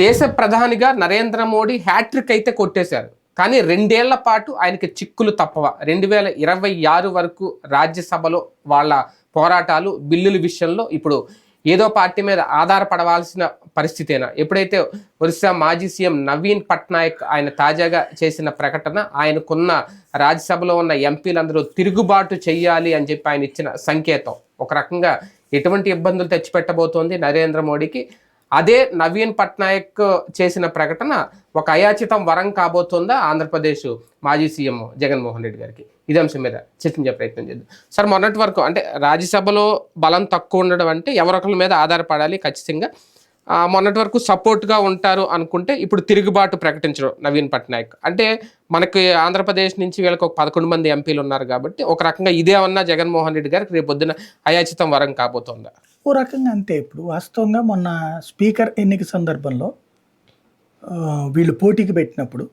దేశ ప్రధానిగా నరేంద్ర మోడీ హ్యాట్రిక్ అయితే కొట్టేశారు. కానీ రెండేళ్ళ పాటు ఆయనకి చిక్కులు తప్పవ. రెండు వేల ఇరవై ఆరు వరకు రాజ్యసభలో వాళ్ళ పోరాటాలు బిల్లుల విషయంలో ఇప్పుడు ఏదో పార్టీ మీద ఆధారపడవలసిన పరిస్థితేనా? ఎప్పుడైతే ఒరిస్సా మాజీ సీఎం నవీన్ పట్నాయక్ ఆయన తాజాగా చేసిన ప్రకటన ఆయనకున్న రాజ్యసభలో ఉన్న ఎంపీలందరూ తిరుగుబాటు చేయాలి అని చెప్పి ఆయన ఇచ్చిన సంకేతం. ఒక రకంగా ఎటువంటి ఇబ్బందులు తెచ్చిపెట్టబోతోంది నరేంద్ర మోడీకి? అదే నవీన్ పట్నాయక్ చేసిన ప్రకటన ఒక అయాచితం వరం కాబోతుందా ఆంధ్రప్రదేశ్ మాజీ సీఎం జగన్మోహన్ రెడ్డి గారికి? ఇదే అంశం మీద చర్చించే ప్రయత్నం చేద్దాం. సార్ మొన్నటి వరకు అంటే రాజ్యసభలో బలం తక్కువ ఉండడం అంటే ఎవరొకరి మీద ఆధారపడాలి ఖచ్చితంగా. మొన్నటి వరకు సపోర్ట్గా ఉంటారు అనుకుంటే ఇప్పుడు తిరుగుబాటు ప్రకటించడం నవీన్ పట్నాయక్. అంటే మనకి ఆంధ్రప్రదేశ్ నుంచి వీళ్ళకి ఒక పదకొండు మంది ఎంపీలు ఉన్నారు కాబట్టి ఒక రకంగా ఇదే అన్న జగన్మోహన్ రెడ్డి గారికి రేపు పొద్దున అయాచితం వరం కాబోతోందా? ఓ రకంగా అంతే ఇప్పుడు వాస్తవంగా మొన్న స్పీకర్ ఎన్నిక సందర్భంలో వీళ్ళు పోటీకి పెట్టినప్పుడు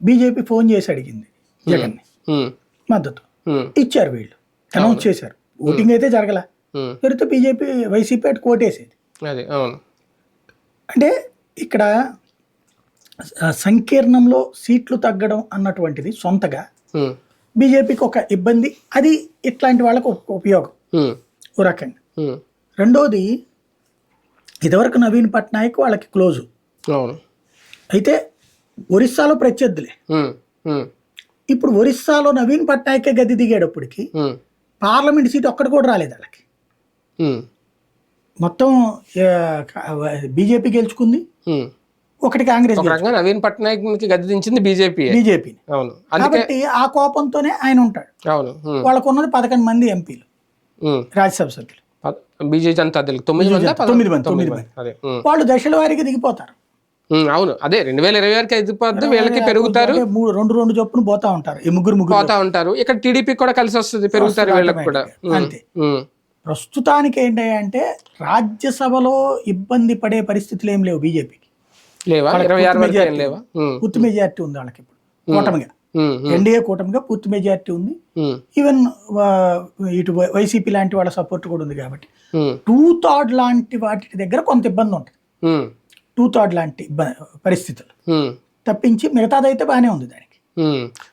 బీజేపీ ఫోన్ చేసి అడిగింది జగన్ని. మద్దతు. ఇచ్చారు వీళ్ళు. అనౌన్స్ చేశారు. ఓటింగ్ అయితే జరగల. జరిగితే బీజేపీ వైసీపీ అటు కోటేసేది. అంటే ఇక్కడ సంకీర్ణంలో సీట్లు తగ్గడం అన్నటువంటిది సొంతగా బీజేపీకి ఒక ఇబ్బంది. అది ఇట్లాంటి వాళ్ళకు ఉపయోగం. ఓ రకంగా. రెండోది ఇదివరకు నవీన్ పట్నాయక్ వాళ్ళకి క్లోజు. అవును. అయితే ఒరిస్సాలో ప్రత్యర్థులే. ఇప్పుడు ఒరిస్సాలో నవీన్ పట్నాయకే గది దిగేటప్పటికి పార్లమెంట్ సీట్ ఒక్కటి కూడా రాలేదు వాళ్ళకి. మొత్తం బీజేపీ గెలుచుకుంది. ఒకటి కాంగ్రెస్ నవీన్ పట్నాయక్ గద్దె దించింది బీజేపీ. అవును. అందుకే కాబట్టి ఆ కోపంతోనే ఆయన ఉంటాడు. అవును. వాళ్ళకు ఉన్నది పదకొండు మంది ఎంపీలు. రాజ్యసభ సభ్యులు. బీజేపీ జనతా దళ్ తొమ్మిది మంది తొమ్మిది మంది, వాళ్ళు దశల వారీగా దిగిపోతారు. అవును అదే రెండు వేల ఇరవై వరకు ఎదిగిపోద్ది వీళ్ళకి పెరుగుతారు. మూడు రెండు రెండు చొప్పున పోతా ఉంటారు ఈ ముగ్గురు ముగ్గురు పోతా ఉంటారు. ఇక్కడ టీడీపీ కూడా కలిసి వస్తుంది పెరుగుతారు వీళ్ళకి కూడా. అంతే. ప్రస్తుతానికి ఏంటి అంటే రాజ్యసభలో ఇబ్బంది పడే పరిస్థితులు ఏం లేవు బీజేపీకి. లేవా? ఇరవై ఆరు వరకు లేవా? పూర్తి మెజారిటీ ఉంది వాళ్ళకి ఇప్పుడు కూటమిగా ఎన్డీఏ కూటమిగా పూర్తి మెజారిటీ ఉంది. ఈవెన్ ఇటు వైసీపీ లాంటి వాళ్ళ సపోర్ట్ కూడా ఉంది కాబట్టి. టూ థర్డ్ లాంటి వాటి దగ్గర కొంత ఇబ్బంది ఉంటుంది. టూ థర్డ్ లాంటి పరిస్థితులు. తప్పించి మిగతాదైతే బాగానే ఉంది దానికి.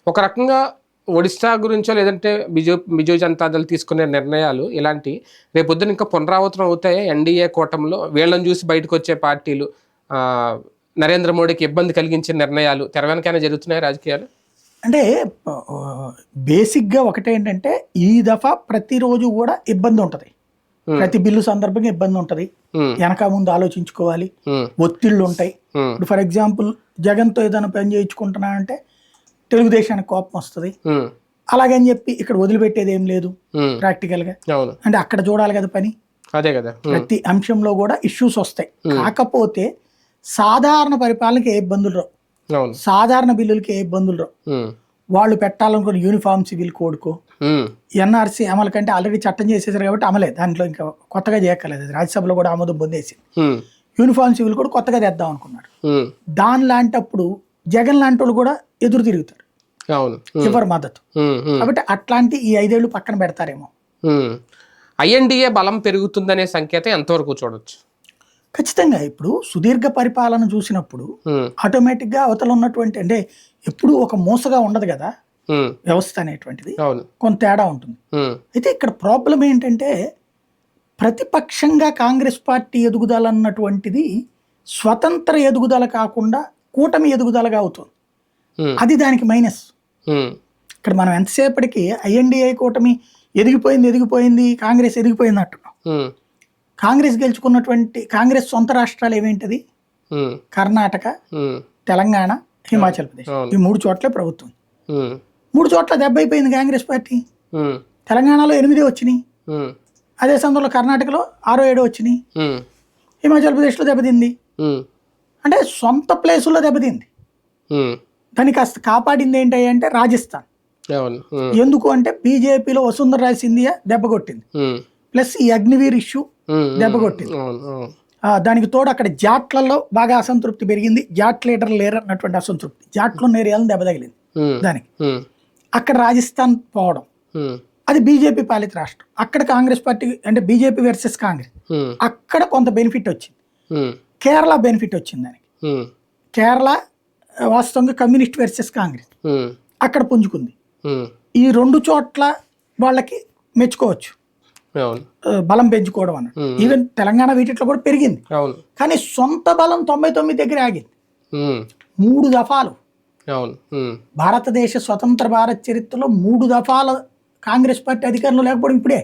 ఒక రకంగా ఒడిశా గురించో లేదంటే బిజు బిజు జనతా దళ్ తీసుకునే నిర్ణయాలు ఇలాంటి రేపొద్దున ఇంకా పునరావృతం అవుతాయి? ఎన్డీఏ కూటమిలో వీళ్ళని చూసి బయటకు వచ్చే పార్టీలు ఆ, నరేంద్ర మోడీకి ఇబ్బంది కలిగించే నిర్ణయాలు తెర వెనకైనా జరుగుతున్నాయి రాజకీయాలు? అంటే బేసిక్గా ఒకటేంటంటే ఈ దఫా ప్రతిరోజు కూడా ఇబ్బంది ఉంటుంది. ప్రతి బిల్లు సందర్భంగా ఇబ్బంది ఉంటుంది. వెనక ముందు ఆలోచించుకోవాలి. ఒత్తిళ్ళు ఉంటాయి. ఇప్పుడు ఫర్ ఎగ్జాంపుల్ జగన్తో ఏదైనా పని చేయించుకుంటున్నా అంటే తెలుగుదేశానికి కోపం వస్తుంది. అలాగని చెప్పి ఇక్కడ వదిలిపెట్టేది ఏం లేదు మ్మ్. ప్రాక్టికల్గా అవును అంటే అక్కడ చూడాలి కదా పని అదే కదా. ప్రతి అంశంలో కూడా ఇష్యూస్ వస్తాయి కాకపోతే సాధారణ పరిపాలనకి ఏ ఇబ్బందులు రావు సాధారణ బిల్లులకి ఏ ఇబ్బందులు రావు. వాళ్ళు పెట్టాలనుకున్న యూనిఫామ్ సివిల్ కోడ్కో. ఎన్ఆర్సీ అమలు కంటే ఆల్రెడీ చట్టం చేసేసారు కాబట్టి అమలే దాంట్లో ఇంకా కొత్తగా చేయక్కర్లేదు రాజ్యసభలో కూడా ఆమోదం పొందేసింది మ్మ్. యూనిఫామ్ సివిల్ కూడా కొత్తగా తెద్దాం అనుకున్నారు. దాని లాంటప్పుడు జగన్ లాంటి వాళ్ళు కూడా ఎదురు తిరుగుతారు. ఎవరు మద్దతు. కాబట్టి అట్లాంటి ఈ ఐదేళ్ళు పక్కన పెడతారేమో ఐఎన్డిఏ బలం పెరుగుతుందనే సంకేతం ఎంతవరకు చూడొచ్చు ఖచ్చితంగా ఇప్పుడు సుదీర్ఘ పరిపాలన చూసినప్పుడు మ్మ్. ఆటోమేటిక్గా అవతల ఉన్నటువంటి అంటే ఎప్పుడూ ఒక మూసగా ఉండదు కదా. వ్యవస్థ అనేటువంటిది కొంత తేడా ఉంటుంది. అయితే ఇక్కడ ప్రాబ్లం ఏంటంటే ప్రతిపక్షంగా కాంగ్రెస్ పార్టీ ఎదుగుదల అన్నటువంటిది స్వతంత్ర ఎదుగుదల కాకుండా కూటమి ఎదుగుదలగా అవుతుంది. అది దానికి మైనస్. ఇక్కడ మనం ఎంతసేపటికి ఐఎన్డిఐ కూటమి ఎదిగిపోయింది ఎదిగిపోయింది కాంగ్రెస్ ఎదిగిపోయింది అంటున్నాం. కాంగ్రెస్ గెలుచుకున్నటువంటి కాంగ్రెస్ సొంత రాష్ట్రాలు ఏమేంటిది. కర్ణాటక. తెలంగాణ హిమాచల్ ప్రదేశ్. ఈ మూడు చోట్లే ప్రభుత్వం. మూడు చోట్ల దెబ్బ అయిపోయింది కాంగ్రెస్ పార్టీ. తెలంగాణలో ఎనిమిది వచ్చినాయి. అదే సందర్భంలో కర్ణాటకలో ఆరో ఏడో వచ్చినాయి. హిమాచల్ ప్రదేశ్లో దెబ్బతింది. అంటే సొంత ప్లేసుల్లో దెబ్బతింది. దాన్ని కాస్త కాపాడింది ఏంటి అంటే రాజస్థాన్. ఎందుకు అంటే బీజేపీలో వసుంధర రాజ్ సింధియా దెబ్బ కొట్టింది. ప్లస్ ఈ అగ్నివీర్ ఇష్యూ. దెబ్బ కొట్టింది దానికి తోడు అక్కడ జాట్లలో బాగా అసంతృప్తి పెరిగింది. జాట్ లీడర్ లేరు అన్నటువంటి అసంతృప్తి. జాట్లో నేరేయాలని దెబ్బ తగిలింది. దానికి. అక్కడ రాజస్థాన్ పోవడం. అది బీజేపీ పాలిత రాష్ట్రం. అక్కడ కాంగ్రెస్ పార్టీ అంటే బీజేపీ వర్సెస్ కాంగ్రెస్. అక్కడ కొంత బెనిఫిట్ వచ్చింది. కేరళ బెనిఫిట్ వచ్చింది దానికి. కేరళ వాస్తవంగా కమ్యూనిస్ట్ వర్సెస్ కాంగ్రెస్. అక్కడ పుంజుకుంది. ఈ రెండు చోట్ల వాళ్ళకి మెచ్చుకోవచ్చు. బలం పెంచుకోవడం అన్నట్టు. ఈవెన్ తెలంగాణ వీటిలో కూడా పెరిగింది. కానీ సొంత బలం తొంభై తొమ్మిది దగ్గర ఆగింది. మూడు దఫాలు. భారతదేశ స్వతంత్ర భారత్ చరిత్రలో మూడు దఫాల కాంగ్రెస్ పార్టీ అధికారంలో లేకపోవడం ఇప్పుడే.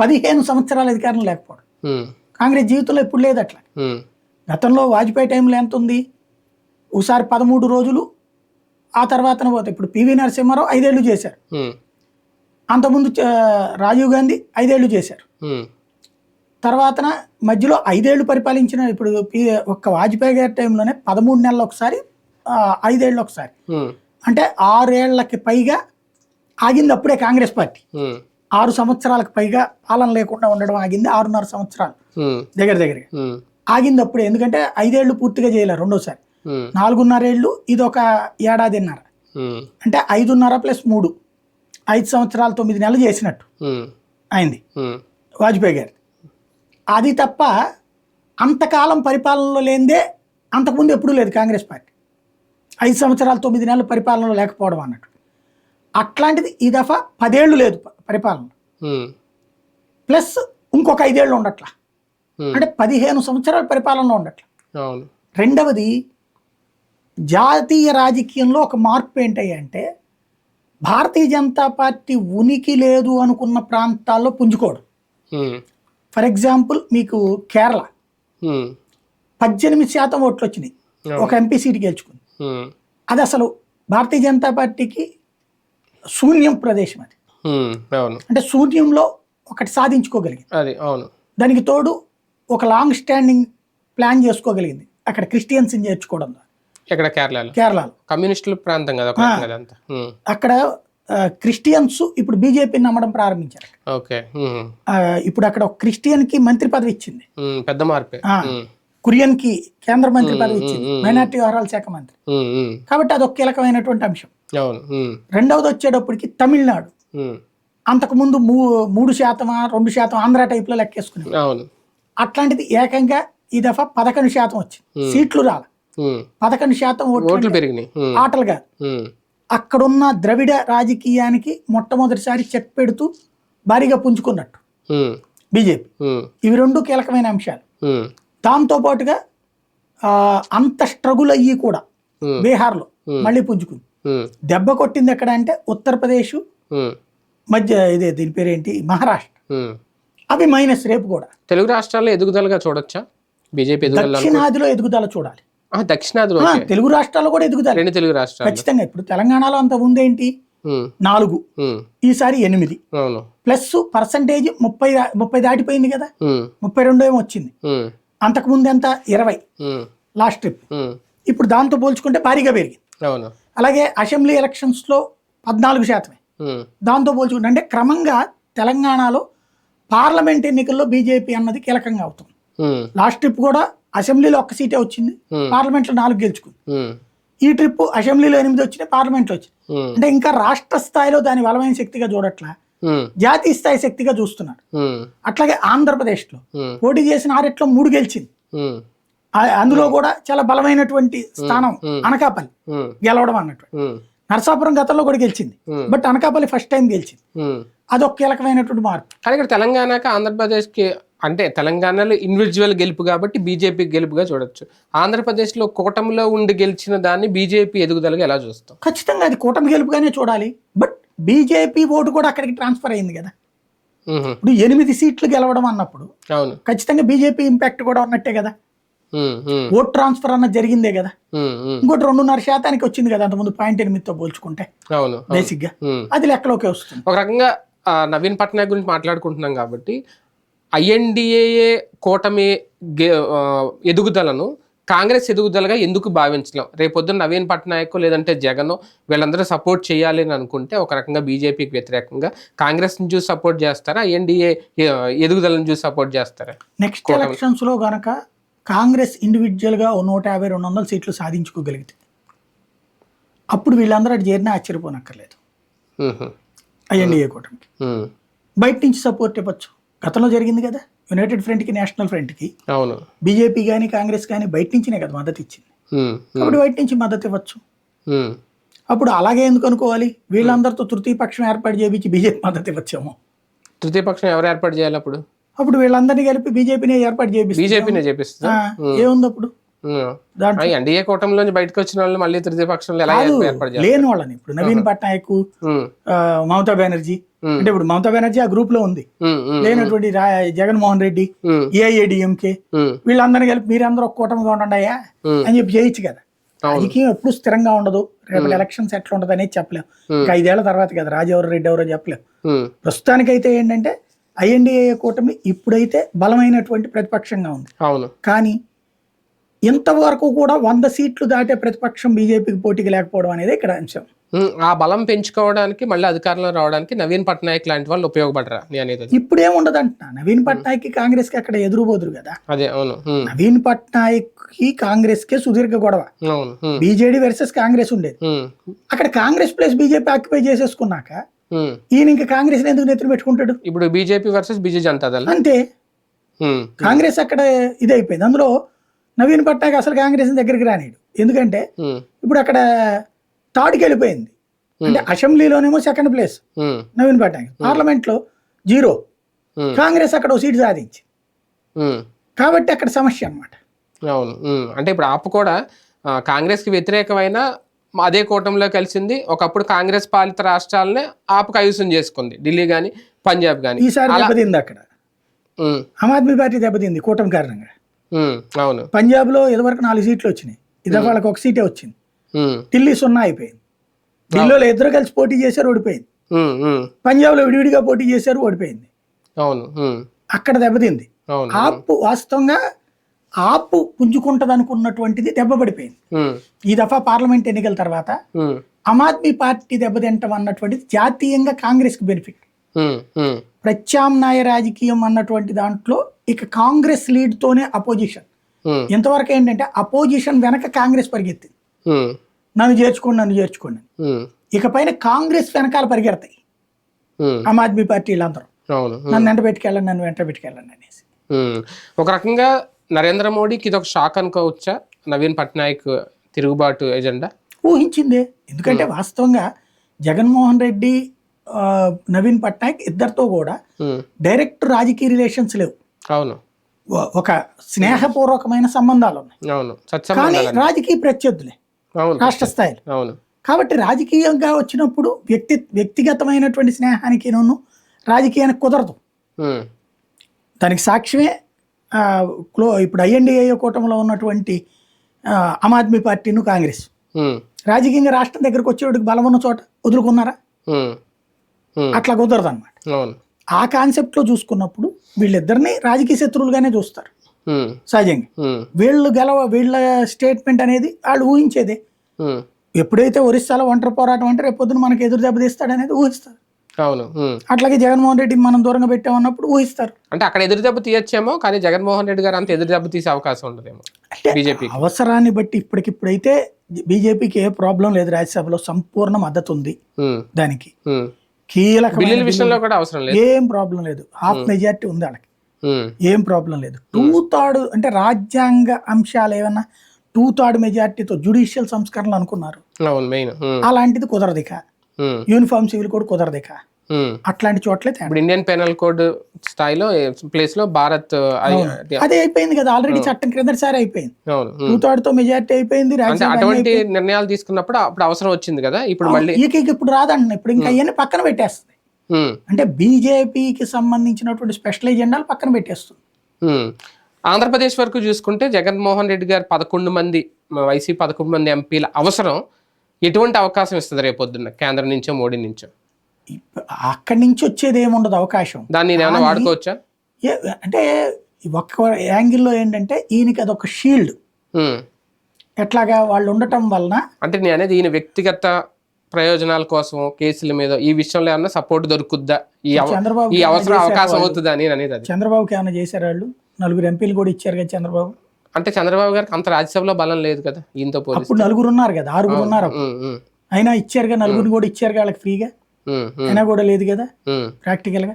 పదిహేను సంవత్సరాల అధికారంలో లేకపోవడం. కాంగ్రెస్ జీవితంలో ఇప్పుడు లేదు అట్లా. గతంలో వాజ్పేయి టైంలో ఎంత ఉంది? ఒకసారి పదమూడు రోజులు ఆ తర్వాత పోతే ఇప్పుడు పివి నరసింహారావు ఐదేళ్ళు చేశారు. అంతకుముందు రాజీవ్ గాంధీ ఐదేళ్ళు చేశారు. తర్వాతన మధ్యలో ఐదేళ్ళు పరిపాలించిన ఇప్పుడు ఒక్క వాజ్పేయి గారి టైంలోనే పదమూడు నెలలు ఒకసారి ఐదేళ్ళు ఒకసారి. అంటే ఆరేళ్ళకి పైగా ఆగింది అప్పుడే కాంగ్రెస్ పార్టీ. ఆరు సంవత్సరాలకు పైగా పాలన లేకుండా ఉండడం ఆగింది ఆరున్నర సంవత్సరాలు దగ్గర దగ్గరగా. ఉమ్, ఆగింది అప్పుడే ఎందుకంటే ఐదేళ్ళు పూర్తిగా చేయలేరు రెండోసారి. నాలుగున్నరేళ్ళు ఇది ఒక ఏడాదిన్నర అంటే ఐదున్నర ప్లస్ మూడు. ఐదు సంవత్సరాలు తొమ్మిది నెలలు చేసినట్టు. అయింది. వాజ్పేయి గారి అది తప్ప అంతకాలం పరిపాలనలో లేనిదే అంతకుముందు ఎప్పుడూ లేదు కాంగ్రెస్ పార్టీ. ఐదు సంవత్సరాలు తొమ్మిది నెలలు పరిపాలనలో లేకపోవడం అన్నట్టు. అట్లాంటిది ఈ దఫా పదేళ్ళు లేదు పరిపాలన. ప్లస్ ఇంకొక ఐదేళ్ళు ఉండట్లా. అంటే పదిహేను సంవత్సరాల పరిపాలనలో ఉండట్లా. రెండవది జాతీయ రాజకీయంలో ఒక మార్పు ఏంటంటే భారతీయ జనతా పార్టీ ఉనికి లేదు అనుకున్న ప్రాంతాల్లో పుంజుకోవడం ఉమ్, ఫర్ ఎగ్జాంపుల్ మీకు కేరళ. పద్దెనిమిది శాతం ఓట్లు వచ్చినాయి ఒక ఎంపీ సీటు గెలుచుకుంది. అది అసలు భారతీయ జనతా పార్టీకి శూన్యం ప్రదేశం అది. అంటే శూన్యంలో ఒకటి సాధించుకోగలిగింది. అది అవును. దానికి తోడు ఒక లాంగ్ స్టాండింగ్ ప్లాన్ చేసుకోగలిగింది. అక్కడ క్రిస్టియన్స్ని చేర్చుకోవడం ద్వారా ఎక్కడ? కేరళలో? కేరళలో. కమ్యూనిస్టుల ప్రాంతం కదా అదంతా. అక్కడ క్రిస్టియన్స్ ఇప్పుడు బీజేపీని నమ్మడం ప్రారంభించారు. ఓకే. ఇప్పుడు అక్కడ ఒక క్రిస్టియన్కి మంత్రి పదవి ఇచ్చింది. పెద్ద మార్పే. ఆ, ఉమ్, కురియన్కి కేంద్ర మంత్రి పదవి ఇచ్చింది. మైనార్టీ వ్యవహారాల శాఖ మంత్రి. కాబట్టి అది ఒక కీలకమైనటువంటి అంశం. రెండవది వచ్చేటప్పటికి తమిళనాడు. ఉమ్, అంతకుముందు మూ మూడు శాతమా రెండు శాతం ఆంధ్ర టైప్లో లెక్కేసుకునేవారు. అవును. అట్లాంటిది ఏకంగా ఈ దఫా పదకొండు శాతం వచ్చింది. సీట్లు రాల. పదకొండు శాతం ఓట్లు పెరిగినాయి. ఉమ్, ఆటలు కాదు ఉమ్, అక్కడున్న ద్రవిడ రాజకీయానికి మొట్టమొదటిసారి చెక్ పెడుతూ భారీగా పుంజుకున్నట్టు. బీజేపీ. ఇవి రెండు కీలకమైన అంశాలు. దాంతో పాటుగా అంత స్ట్రగుల్ అయ్యి కూడా బీహార్లో. మళ్ళీ పుంజుకుంది. దెబ్బ కొట్టింది ఎక్కడ అంటే ఉత్తరప్రదేశ్ మధ్య ఇదే దీని పేరేంటి? మహారాష్ట్ర. అవి మైనస్ రేపు కూడా. తెలుగు రాష్ట్రాల్లో ఎదుగుదలగా చూడొచ్చా? బీజేపీ దక్షిణాదిలో ఎదుగుదల చూడాలి. దక్షిణాదిలో తెలుగు రాష్ట్రాల్లో కూడా ఎదుగుదల రెండు తెలుగు రాష్ట్రాలు ఖచ్చితంగా ఇప్పుడు తెలంగాణలో అంత ఉమ్, నాలుగు. ఈసారి ఎనిమిది. ప్లస్ పర్సంటేజ్ ముప్పై ముప్పై దాటిపోయింది కదా? ముప్పై రెండు ఏమో వచ్చింది. ఉమ్, అంతకుముందు ఎంత? ఇరవై. Last trip. ఇప్పుడు దాంతో పోల్చుకుంటే భారీగా పెరిగింది. అలాగే అసెంబ్లీ ఎలక్షన్స్లో పద్నాలుగు శాతమే. దాంతో పోల్చుకుంటే అంటే క్రమంగా తెలంగాణలో పార్లమెంట్ ఎన్నికల్లో బీజేపీ అన్నది కీలకంగా అవుతుంది. లాస్ట్ ట్రిప్ కూడా అసెంబ్లీలో ఒక్క సీటే వచ్చింది. ఉమ్, పార్లమెంట్లో నాలుగు గెలుచుకుంది. ఈ ట్రిప్ అసెంబ్లీలో ఎనిమిది వచ్చినాయి పార్లమెంట్లో వచ్చింది అంటే ఇంకా రాష్ట్ర స్థాయిలో దాని బలమైన శక్తిగా చూడట్లా? జాతీయ స్థాయి శక్తిగా చూస్తున్నారు ఉమ్, అట్లాగే ఆంధ్రప్రదేశ్లో ఉమ్, పోటీ చేసిన ఆరెట్లో మూడు గెలిచింది. అందులో కూడా చాలా బలమైనటువంటి స్థానం. అనకాపల్లి గెలవడం అన్నట్టు. నరసాపురం గతంలో కూడా గెలిచింది. బట్ అనకాపల్లి ఫస్ట్ టైం గెలిచింది. అదొక కీలకమైనటువంటి మార్పు. కానీ ఇక్కడ తెలంగాణకి ఆంధ్రప్రదేశ్కి అంటే తెలంగాణలో ఇండివిజువల్ గెలుపు కాబట్టి బీజేపీ గెలుపుగా చూడొచ్చు. ఆంధ్రప్రదేశ్లో కూటమిలో ఉండి గెలిచిన దాన్ని బీజేపీ ఎదుగుదలగా ఎలా చూస్తాం? ఖచ్చితంగా అది కూటమి గెలుపుగానే చూడాలి. బట్ బీజేపీ ఓటు కూడా అక్కడికి ట్రాన్స్ఫర్ అయింది కదా. ఇప్పుడు ఎనిమిది సీట్లు గెలవడం అన్నప్పుడు అవును. ఖచ్చితంగా బీజేపీ ఇంపాక్ట్ కూడా ఉన్నట్టే కదా. ఓట్ ట్రాన్స్ఫర్ అన్నది జరిగిందే కదా. ఇంకోటి రెండున్నర శాతానికి వచ్చింది కదా అంతకుముందు పాయింట్ ఎనిమిదితో పోల్చుకుంటే. అవును. బేసిక్గా. అది లెక్కలోకి వస్తుంది. ఒక రకంగా నవీన్ పట్నాయక్ గురించి మాట్లాడుకుంటున్నాం కాబట్టి ఐఎన్డిఏఏ కూటమి ఎదుగుదలను కాంగ్రెస్ ఎదుగుదలగా ఎందుకు భావించలేం? రేపొద్దున నవీన్ పట్నాయక్ లేదంటే జగన్ వీళ్ళందరూ సపోర్ట్ చేయాలి అని అనుకుంటే ఒక రకంగా బీజేపీకి వ్యతిరేకంగా కాంగ్రెస్ని చూసి సపోర్ట్ చేస్తారా? ఐఎన్డిఏ ఎదుగుదలను చూసి సపోర్ట్ చేస్తారా? నెక్స్ట్ ఎలక్షన్స్లో గనక కాంగ్రెస్ ఇండివిజువల్గా ఓ నూట యాభై రెండు వందల సీట్లు సాధించుకోగలిగితే అప్పుడు వీళ్ళందరూ అటు చేరినా ఆశ్చర్యపోనక్కర్లేదు. ఐఎన్డీఏ కూటమికి. ఉమ్, బయట నుంచి సపోర్ట్ ఇవ్వచ్చు. గతంలో జరిగింది కదా. యునైటెడ్ ఫ్రంట్కి నేషనల్ ఫ్రంట్కి అవును. బీజేపీ కానీ కాంగ్రెస్ కానీ బయట నుంచినే కదా మద్దతు ఇచ్చింది. కాబట్టి బయట నుంచి మద్దతు ఇవ్వచ్చు. అప్పుడు అలాగే ఎందుకు అనుకోవాలి? వీళ్ళందరితో తృతీయ పక్షం ఏర్పాటు చేయించి బీజేపీ మద్దతు ఇవ్వచ్చేమో. తృతీయ పక్షం ఎవరు ఏర్పాటు చేయాలి అప్పుడు? అప్పుడు వీళ్ళందరినీ కలిపి బీజేపీని ఏర్పాటు చేపిస్తే బీజేపీనే చేపిస్తా ఏముంది అప్పుడు? దాంట్లో ఎన్డీఏ కూటమిలోంచి బయటకు వచ్చిన వాళ్ళు మళ్ళీ తృతీయ పక్షంలో ఎలా లేని వాళ్ళని. ఇప్పుడు నవీన్ పట్నాయక్ మమతా బెనర్జీ. అంటే ఇప్పుడు మమతా బెనర్జీ ఆ గ్రూప్లో ఉంది లేనటువంటి జగన్మోహన్ రెడ్డి ఏఐఏడిఎంకే వీళ్ళందరినీ కలిపి మీరందరూ ఒక కూటమిగా ఉండండి అయ్యా. అని చెప్పి చేయొచ్చు కదా. రాజకీయం ఎప్పుడు స్థిరంగా ఉండదు. రేపటి ఎలక్షన్స్ ఎట్లా ఉండదు అనేది చెప్పలేం. Hmm. ఇంకా ఐదేళ్ళ తర్వాత కదా రాజు ఎవరు రెడ్డి ఎవరో చెప్పలేం. ఉమ్, ప్రస్తుతానికైతే ఏంటంటే ఐఎన్డిఏ కూటమి ఇప్పుడైతే బలమైనటువంటి ప్రతిపక్షంగా ఉంది. కానీ ఇంతవరకు కూడా వంద సీట్లు దాటే ప్రతిపక్షం బీజేపీకి పోటీకి లేకపోవడం అనేది ఇక్కడ అంశం. ఆ బలం పెంచుకోవడానికి మళ్ళీ అధికారంలో రావడానికి నవీన్ పట్నాయక్ లాంటి వాళ్ళు ఉపయోగపడరా? అనేది. ఇప్పుడేం ఉండదు అంటున్నా నవీన్ పట్నాయక్కి కాంగ్రెస్కి అక్కడ ఎదురుబోదురు కదా? అదే అవును. నవీన్ పట్నాయక్కి కాంగ్రెస్ కే సుదీర్ఘ గొడవ. అవును బీజేడీ వర్సెస్ కాంగ్రెస్ ఉండేది. అక్కడ కాంగ్రెస్ ప్లస్ బీజేపీ ఆక్యుపై చేసేసుకున్నాక. ఈయన ఇంకా కాంగ్రెస్ ఎందుకు నెత్తులు పెట్టుకుంటాడు? ఇప్పుడు బీజేపీ వర్సెస్ బీజే జనతా దళ. అంతే. కాంగ్రెస్ అక్కడ ఇది అయిపోయింది అందులో నవీన్ పట్నాయక్ అసలు కాంగ్రెస్ దగ్గరికి రానిడు. ఎందుకంటే ఇప్పుడు అక్కడ థర్డ్కి వెళ్ళిపోయింది అంటే అసెంబ్లీలోనేమో సెకండ్ ప్లేస్ నవీన్ పట్నాయక్ పార్లమెంట్లో జీరో. కాంగ్రెస్ అక్కడ ఒక సీట్ సాధించి. కాబట్టి అక్కడ సమస్య అన్నమాట. అవును. అంటే ఇప్పుడు ఆపు కూడా ఆ, కాంగ్రెస్కి వ్యతిరేకమైన అదే కూటమిలో కలిసింది. ఒకప్పుడు కాంగ్రెస్ పాలిత రాష్ట్రాలనే ఆపు కైవసం చేసుకుంది. ఢిల్లీ కానీ పంజాబ్ కానీ ఈసారి దెబ్బతింది అక్కడ. ఆమ్ ఆద్మీ పార్టీ దెబ్బతింది కూటమి కారణంగా. అవును. పంజాబ్లో ఇదివరకు నాలుగు సీట్లు వచ్చినాయి. ఇది వాళ్ళకి ఒక సీటే వచ్చింది. ఢిల్లీ సున్నా అయిపోయింది. ఢిల్లీలో ఇద్దరు కలిసి పోటీ చేశారు ఓడిపోయింది. ఉమ్, పంజాబ్లో విడివిడిగా పోటీ చేశారు ఓడిపోయింది. అవును అక్కడ దెబ్బతింది. ఆపు వాస్తవంగా ఆపు పుంజుకుంటది అనుకున్నటువంటిది దెబ్బపడిపోయింది ఈ దఫా పార్లమెంట్ ఎన్నికల తర్వాత ఆమ్ ఆద్మీ పార్టీ దెబ్బతింటం అన్నటువంటిది జాతీయంగా కాంగ్రెస్కి బెనిఫిట్ ప్రత్యామ్నాయ రాజకీయం అన్నటువంటి దాంట్లో ఇక కాంగ్రెస్ లీడ్ తోనే అపోజిషన్. ఉమ్, ఇంతవరకు ఏంటంటే అపోజిషన్ వెనక కాంగ్రెస్ పరిగెత్తింది. నన్ను చేర్చుకోండి నన్ను చేర్చుకోండి అని. ఉమ్, ఇకపైన కాంగ్రెస్ వెనకాల పరిగెడతాయి. ఆమ్ ఆద్మీ పార్టీ వీళ్ళందరూ. ఉమ్. నన్ను వెంట పెట్టుకెళ్ళండి నన్ను వెంట పెట్టుకెళ్ళండి అనేసి. ఒక రకంగా నరేంద్ర మోడీకి ఇది ఒక షాక్ అనుకోవచ్చా? నవీన్ పట్నాయక్ తిరుగుబాటు ఎజెండా? ఊహించిందే. ఎందుకంటే వాస్తవంగా జగన్మోహన్ రెడ్డి ఆ, నవీన్ పట్నాయక్ ఇద్దరితో కూడా డైరెక్ట్ రాజకీయ రిలేషన్స్ లేవు. అవును. ఒక స్నేహపూర్వకమైన సంబంధాలు ఉన్నాయి అవును. కానీ రాజకీయ ప్రత్యర్థులే. రాష్ట్ర స్థాయిలో. అవును. కాబట్టి రాజకీయంగా వచ్చినప్పుడు వ్యక్తి వ్యక్తిగతమైనటువంటి స్నేహానికి నన్ను రాజకీయానికి కుదరదు. దానికి సాక్ష్యమే క్లో ఇప్పుడు ఐఎన్డిఏ కూటమిలో ఉన్నటువంటి ఆమ్ ఆద్మీ పార్టీను కాంగ్రెస్. రాజకీయంగా రాష్ట్రం దగ్గరకు వచ్చేవాడికి బలం ఉన్న చోట వదులుకున్నారా? అట్లా కుదరదు అనమాట ఆ కాన్సెప్ట్లో చూసుకున్నప్పుడు వీళ్ళిద్దరిని రాజకీయ శత్రువులుగానే చూస్తారు. సహజంగా. వీళ్ళు గెలవ వీళ్ళ స్టేట్మెంట్ అనేది వాళ్ళు ఊహించేదే. ఎప్పుడైతే ఒరిస్సాలో ఒంటరి పోరాటం అంటే రేపు పొద్దున మనకి ఎదురు దెబ్బతీస్తాడనేది ఊహిస్తారు. అవును. అట్లాగే జగన్మోహన్ రెడ్డి మనం దూరంగా పెట్టామన్నప్పుడు ఊహిస్తారు. అంటే అక్కడ ఎదురు దెబ్బ తీయచ్చేమో కానీ జగన్మోహన్ రెడ్డి గారు అంత ఎదురు దెబ్బ తీసే అవకాశం ఉండదేమో బీజేపీ అవసరాన్ని బట్టి ఇప్పటికిప్పుడైతే బీజేపీకి ఏ ప్రాబ్లం లేదు రాజ్యసభలో సంపూర్ణ మద్దతు ఉంది దానికి. కీలక బిల్లుల విషయంలో కూడా అవసరం లేదు. ఏం ప్రాబ్లం లేదు. హాఫ్ మెజారిటీ ఉంది వాళ్ళకి ఉమ్, ఏం ప్రాబ్లం లేదు. టూ థర్డ్ అంటే రాజ్యాంగ అంశాలు ఏమన్నా టూ థర్డ్ మెజారిటీతో జుడిషియల్ సంస్కరణలు అనుకున్నారు. అలాంటిది కుదరదు ఇక. ఉమ్, యూనిఫామ్ సివిల్ కోడ్ కుదరదు ఇక. ఉమ్. అట్లాంటి చోట్లే ఇప్పుడు ఇండియన్ పెనల్ కోడ్ స్థాయిలో ప్లేస్లో భారత్ అది- అయిపోయింది కదా ఆల్రెడీ చట్టం క్రిందటిసారి అయిపోయింది. ఉమ్. టూ థర్డ్తో మెజారిటీ అయిపోయింది అటువంటి నిర్ణయాలు తీసుకున్నప్పుడు అప్పుడు అవసరం వచ్చింది కదా ఇప్పుడు మళ్ళీ ఇప్పుడు రాదంటున్నా ఇప్పుడు ఇంకా అవన్నీ పక్కన పెట్టేస్తుంది. అంటే బీజేపీకి సంబంధించినటువంటి స్పెషల్ ఎజెండాలు పక్కన పెట్టేస్తుంది. ఆంధ్రప్రదేశ్ వరకు చూసుకుంటే జగన్మోహన్ రెడ్డి గారు పదకొండు మంది వైసీపీ పదకొండు మంది ఎంపీల అవసరం ఎటువంటి అవకాశం ఇస్తుంది రేపొద్దున్న కేంద్రం నుంచో మోడీ నుంచో? అక్కడి నుంచి వచ్చేది ఏముండదు అవకాశం దాన్ని వాడుకోవచ్చా అంటే ఒక్క యాంగిల్లో ఏంటంటే ఈయనకి అదొక షీల్డ్. ఎట్లాగా వాళ్ళు ఉండటం వలన అంటే నేను అనేది ఈయన వ్యక్తిగత ప్రయోజనాల కోసం కేసుల మీద ఈ విషయంలో ఏమన్నా సపోర్ట్ దొరుకుద్దా? ఈ చంద్రబాబు ఈ అవసరం అవకాశం. అవుతుందా అని అనేది చంద్రబాబుకి ఏమైనా చేశారు వాళ్ళు? నలుగురు ఎంపీలు కూడా ఇచ్చారు కదా చంద్రబాబు. అంటే చంద్రబాబు గారికి అంత రాజ్యసభలో బలం లేదు కదా ఈయనతో అప్పుడు నలుగురు ఉన్నారు కదా ఆరుగురు ఉన్నారు అయినా ఇచ్చారుగా నలుగురిని కూడా ఇచ్చారుగా వాళ్ళకి ఫ్రీగా? అయినా కూడా లేదు కదా? ప్రాక్టికల్గా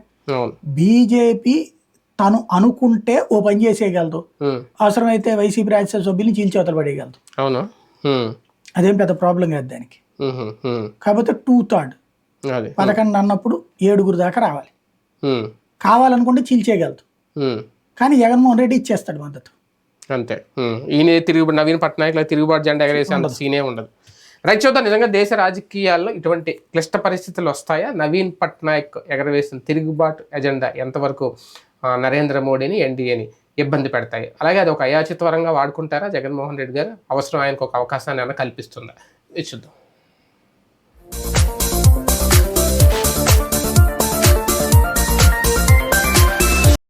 బీజేపీ తను అనుకుంటే ఓ పని చేసేయగలదు. అవసరమైతే వైసీపీ రాజ్యసభ సభ్యుల్ని చీల్చేవతలు పడేయగలదు. అవును? అదేం పెద్ద ప్రాబ్లం కాదు దానికి. కాకపోతే టూ థర్డ్ పదకొండు అన్నప్పుడు ఏడుగురు దాకా రావాలి. కావాలనుకుంటే చీల్చేయగలదు కానీ జగన్మోహన్ రెడ్డి ఇచ్చేస్తాడు మద్దతు. అంతే. ఈయన తిరుగుబాటు నవీన్ పట్నాయక్ తిరుగుబాటు జెండా ఎగరేసే అంత సీనే ఉండదు. రైట్ చూద్దాం నిజంగా దేశ రాజకీయాల్లో ఇటువంటి క్లిష్ట పరిస్థితులు వస్తాయా? నవీన్ పట్నాయక్ ఎగరవేసిన తిరుగుబాటు ఎజెండా ఎంతవరకు నరేంద్ర మోడీని ఎన్డీఏని ఇబ్బంది పెడతాయి? అలాగే అది ఒక అయాచితవరంగా వాడుకుంటారా జగన్మోహన్ రెడ్డి గారు? అవసరం ఆయనకు ఒక అవకాశాన్ని ఏమైనా కల్పిస్తుందా? ఇది చూద్దాం.